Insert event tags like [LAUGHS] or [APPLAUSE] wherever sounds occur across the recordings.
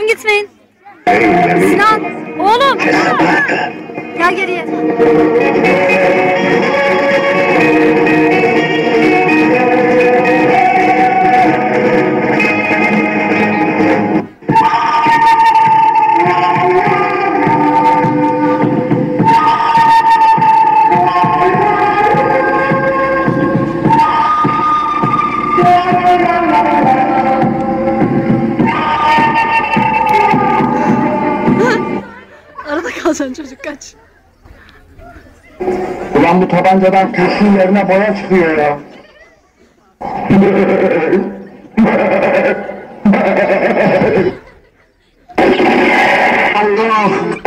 Oğlum gitmeyin. Sinan. Oğlum. Gel geriye. Arada kalacaksın çocuk kaç. Ulan bu tabancadan kurşun yerine boya çıkıyor ya. [LAUGHS] Allah!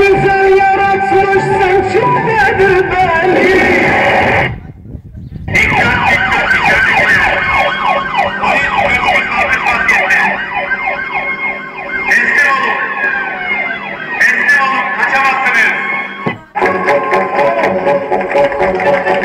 Güzel yaratmışsın kimdedir beni Teslim olun.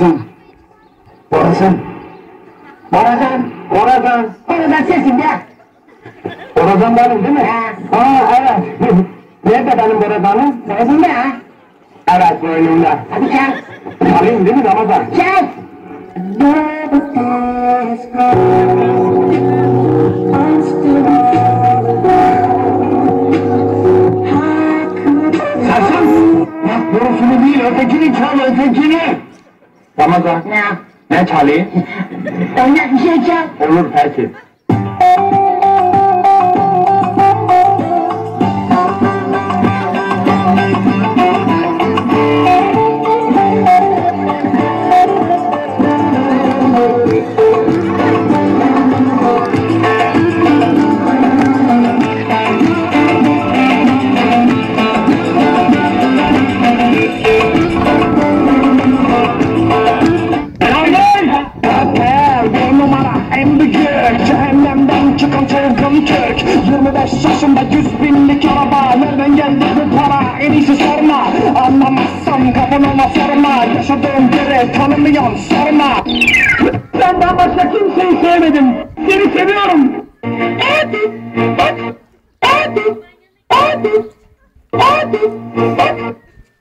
Borazan! Borazan! Borazan! Borazan! Oradan sesim ya. Borazan benim değil mi? Ha evet. [LAUGHS] Nerede benim borazanım? Sesim ya. Evet boynumda. Hadi çal. Alayım değil mi Ramazan? Çal. Sersem! Bak borusunu değil ötekini çal ötekini. Ramazan Ne? ne çalayım? Oynak bir şey çal. Olur peki. Kapınıma sorma Yaşadığım yeri tanımıyorum sorma Benden başka kimseyi sevmedim Seni seviyorum Abi! Bak! Abi! Abi!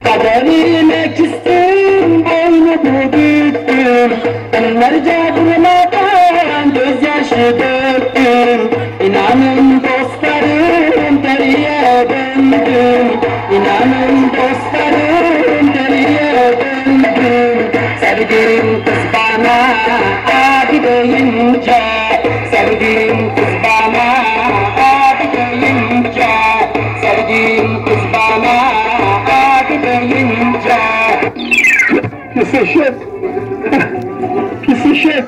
Kaderime küstüm, boynumu büktüm Onlarca durmadan gözyaşı döktüm İnanın Sevdiğim kız bana abi deyince Sevdiğim kız bana abi deyince Sevdiğim kız bana abi deyince Pis eşek Pis eşek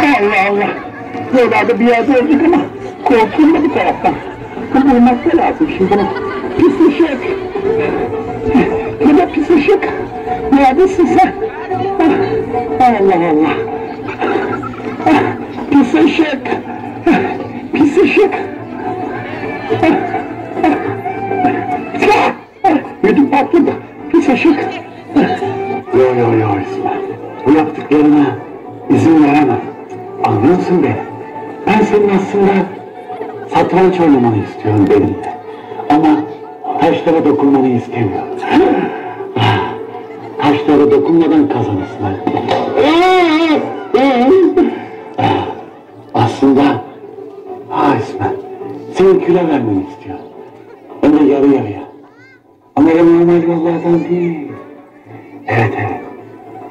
Allah Allah Buralarda bir yerde öldük ama korktum da bir taraftan Bu bulmak lazım şimdi bunu Pis Allah Allah Ah, Pis Ah, Pis eşek Ödüm patladı. Pis ışık. Yo yo yo İsmail. Bu yaptıklarına izin veremem. Anlıyor musun beni? Ben senin aslında satranç oynamanı istiyorum benimle. Ama taşlara dokunmanı istemiyorum. Taşlara dokunmadan kazanırsın. Aslında ha İsmail, senin kilo vermeni istiyorum. Hem de yarı yarıya. Ama ya normal yollardan değil. Evet evet.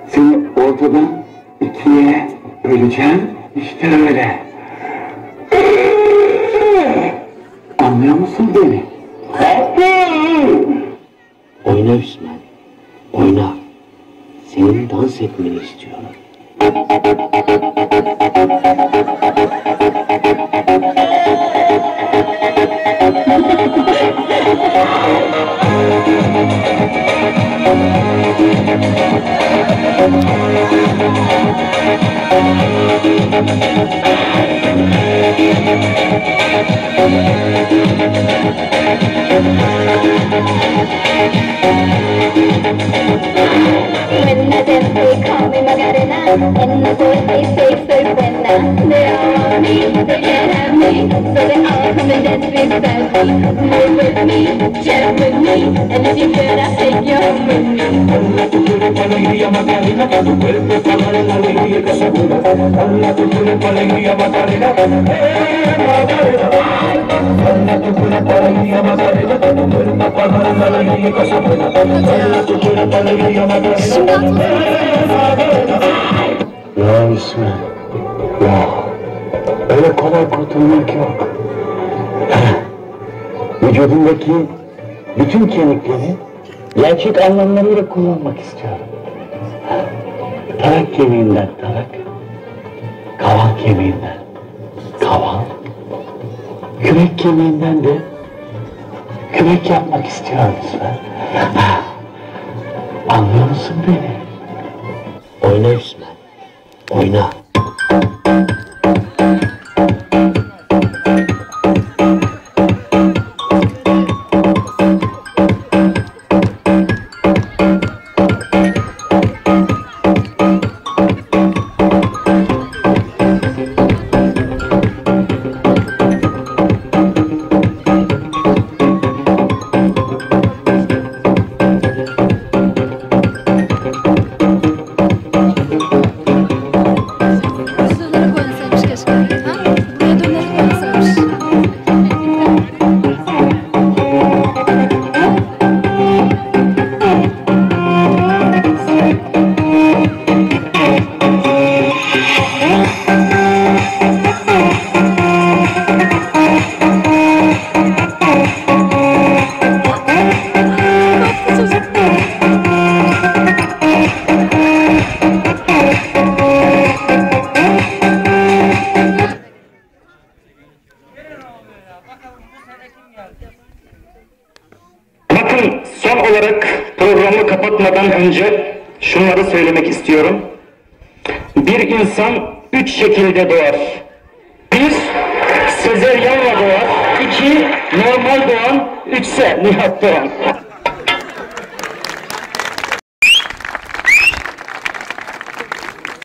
Seni ortadan ikiye böleceğim. İşte öyle. Anlıyor musun beni? Oyna Üsmen. Oyna. Senin dans etmeni istiyorum. [LAUGHS] When pena, en la puerta y. They all me, they can't have me, so they all come and dance beside me. Move with me, chat with me, and if you feel I with me. Alegría, Macarena, que tu cuerpo la alegría que se cura. Tu cuerpo alegría, Macarena, eh, Macarena. Tu cuerpo alegría, Macarena, que tu cuerpo para la alegría que se cura. Tu cuerpo alegría, Macarena, eh, Macarena. Ya İsmail. Ya. Öyle kolay kurtulmak yok. [LAUGHS] Vücudundaki bütün kemikleri gerçek anlamlarıyla kullanmak istiyorum. Tarak kemiğinden tarak, kaval kemiğinden kaval, kürek kemiğinden de kürek yapmak istiyorum İsmail. [LAUGHS] Anlıyor musun beni? Kapatmadan önce şunları söylemek istiyorum. Bir insan üç şekilde doğar. Bir, sezeryanla doğar. İki, normal doğan. Üçse Nihat Doğan.